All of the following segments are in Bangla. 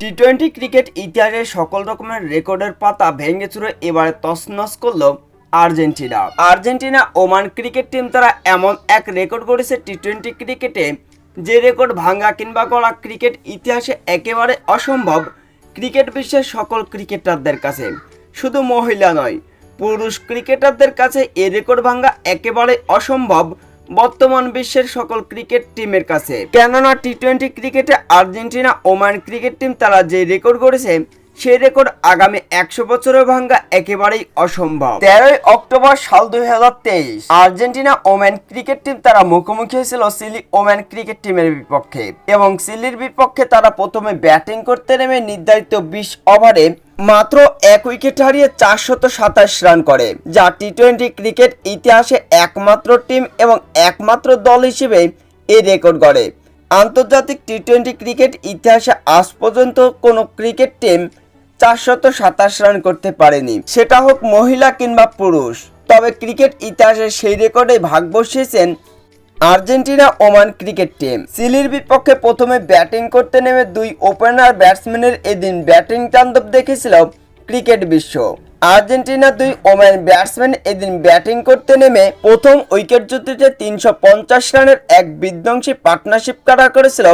টি টোয়েন্টি ক্রিকেট ইতিহাসের সকল রকমের রেকর্ডের পাতা ভেঙে চুরে এবারে তছনছ করল Argentina. Argentina women cricket team তারা এমন এক রেকর্ড করেছে টি টোয়েন্টি ক্রিকেটে যে রেকর্ড ভাঙ্গা কিংবা করা ক্রিকেট ইতিহাসে একেবারে অসম্ভব ক্রিকেট বিশ্বের সকল ক্রিকেটারদের কাছে। শুধু মহিলা নয়, পুরুষ ক্রিকেটারদের কাছে এ রেকর্ড ভাঙ্গা একেবারে অসম্ভব বর্তমান বিশ্বের সকল ক্রিকেট টিমের কাছে। কেননা টি টোয়েন্টি ক্রিকেটে আর্জেন্টিনা, ওমান ক্রিকেট টিম তারা যে রেকর্ড করেছে সেই রেকর্ড আগামী একশো বছরের ভাঙ্গা একেবারেই অসম্ভব। তেরোই অক্টোবর সাল দুই হাজার তেইশ, আর্জেন্টিনা ওমেন ক্রিকেট টিম তারা মুখোমুখি হয়েছিল সিলি ওমেন ক্রিকেট টিমের বিপক্ষে এবং সিলির বিপক্ষে তারা প্রথমে ব্যাটিং করতে নেমে নির্ধারিত বিশ ওভারে মাত্র এক উইকেট হারিয়ে চারশত সাতাশ রান করে, যা টি টোয়েন্টি ক্রিকেট ইতিহাসে একমাত্র টিম এবং একমাত্র দল হিসেবে এই রেকর্ড গড়ে। আন্তর্জাতিক টি টোয়েন্টি ক্রিকেট ইতিহাসে আজ পর্যন্ত কোনো ক্রিকেট টিম চারশত সাতাশ রান করতে পারেনি। সেটা হোক মহিলা কিংবা পুরুষ। তবে ক্রিকেট ইতিহাসে সেই রেকর্ডে ভাগ বসিয়েছেন আর্জেন্টিনা ওমান ক্রিকেট টিম। চিলির বিপক্ষে প্রথমে ব্যাটিং করতে নেমে দুই ওপেনার ব্যাটসম্যানের এদিন ব্যাটিং তাণ্ডব দেখেছিল ক্রিকেট বিশ্ব। আর্জেন্টিনা দুই ওমেন ব্যাটসম্যান এদিন ব্যাটিং করতে নেমে প্রথম উইকেট জুটিতে তিনশো রানের এক বিধ্বংসী পার্টনারশিপ কাটা করেছিল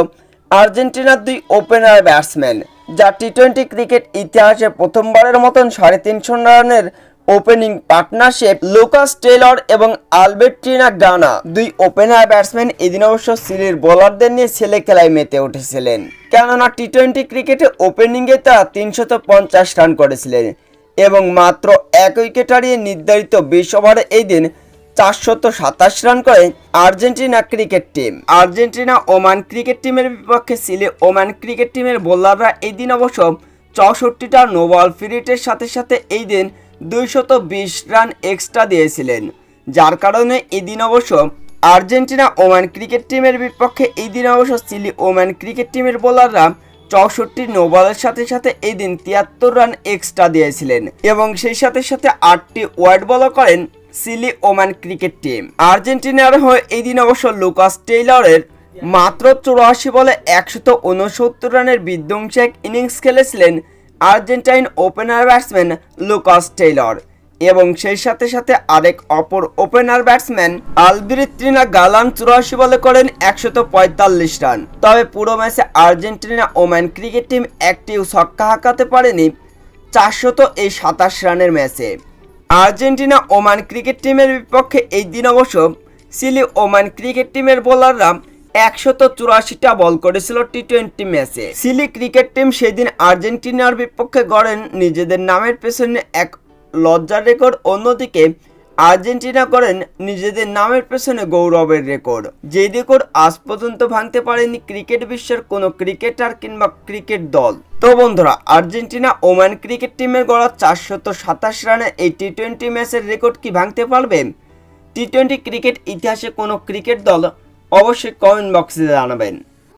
আর্জেন্টিনার দুই ওপেনার ব্যাটসম্যান। যা টি টোয়েন্টি ক্রিকেট ইতিহাসে প্রথমবারের মতন সাড়ে তিনশো রানের ওপেনিং পার্টনারশিপ লুকাস টেলর এবং আলবেট্রিনা গানা। দুই ওপেনার ব্যাটসম্যান এদিন অবশ্য সিরির বোলারদের নিয়ে ছেলে খেলায় মেতে উঠেছিলেন। কেননা টি টোয়েন্টি ক্রিকেটে ওপেনিংয়ে তারা তিনশত পঞ্চাশ রান করেছিলেন এবং মাত্র এক উইকেট হারিয়ে নির্ধারিত বিশ ওভারে এই দিন চারশত সাতাশ রান করে Argentina cricket team. Argentina women cricket টিমের বিপক্ষে ছিলে ওমান ক্রিকেট টিমের বোলাররা এই দিন অবশ্য চৌষট্টিটা নোবল ফিরিটের সাথে সাথে এই দিন দুইশত বিশ রান এক্সট্রা দিয়েছিলেন। যার কারণে এদিন অবশ্য আর্জেন্টিনা ওমান ক্রিকেট টিমের বিপক্ষে এই দিন অবশ্য চিলি ওমান ক্রিকেট টিমের বোলাররা চৌষট্টি নোবলের সাথে সাথে এই দিন তিয়াত্তর রান এক্সট্রা দিয়েছিলেন এবং সেই সাথে সাথে আটটি ওয়াইড বলও করেন সিলি ওমান ক্রিকেট টিম। আর্জেন্টিনার হয়ে এই দিন অবশ্য লুকাস টেইলরের মাত্র চুরাশি বলে একশত উনসত্তর রানের বিধ্বংসী এক ইনিংস খেলেছিলেন Argentine opener batsman Lucas Taylor. এবং সেই সাথে সাথে আরেক অপর ওপেনার ব্যাটসম্যান আলবিরিত্রিনা গালান চুরাশি বলে করেন একশত পঁয়তাল্লিশ রান। তবে পুরো ম্যাচে আর্জেন্টিনা ওম্যান ক্রিকেট টিম একটিও ছক্কা হাঁকাতে পারেনি চারশত এই সাতাশ রানের ম্যাচে। আর্জেন্টিনা ওমান ক্রিকেট টিমের বিপক্ষে এই দিন অবশ্য সিলি ওমান ক্রিকেট টিমের বোলাররা একশত চুরাশিটা বল করেছিল টি টোয়েন্টি ম্যাচে। সিলি ক্রিকেট টিম সেদিন আর্জেন্টিনার বিপক্ষে গড়েন নিজেদের নামের পেছনে এক লজ্জার রেকর্ড। অন্যদিকে আর্জেন্টিনা করেন নিজেদের নামের পেছনে গৌরবের রেকর্ড। যে রেকর্ড আজ পর্যন্ত ভাঙতে পারেনি ক্রিকেট বিশ্বের কোনো ক্রিকেটার কিংবা ক্রিকেট দল। তো বন্ধুরা, আর্জেন্টিনা ওমান ক্রিকেট টিমের গড়া চারশত সাতাশ রানে এই টি টোয়েন্টি ম্যাচের রেকর্ড কি ভাঙতে পারবে? টি টোয়েন্টি ক্রিকেট ইতিহাসে কোনো ক্রিকেট দল অবশ্যই কমেন্ট বক্সে জানাবেন।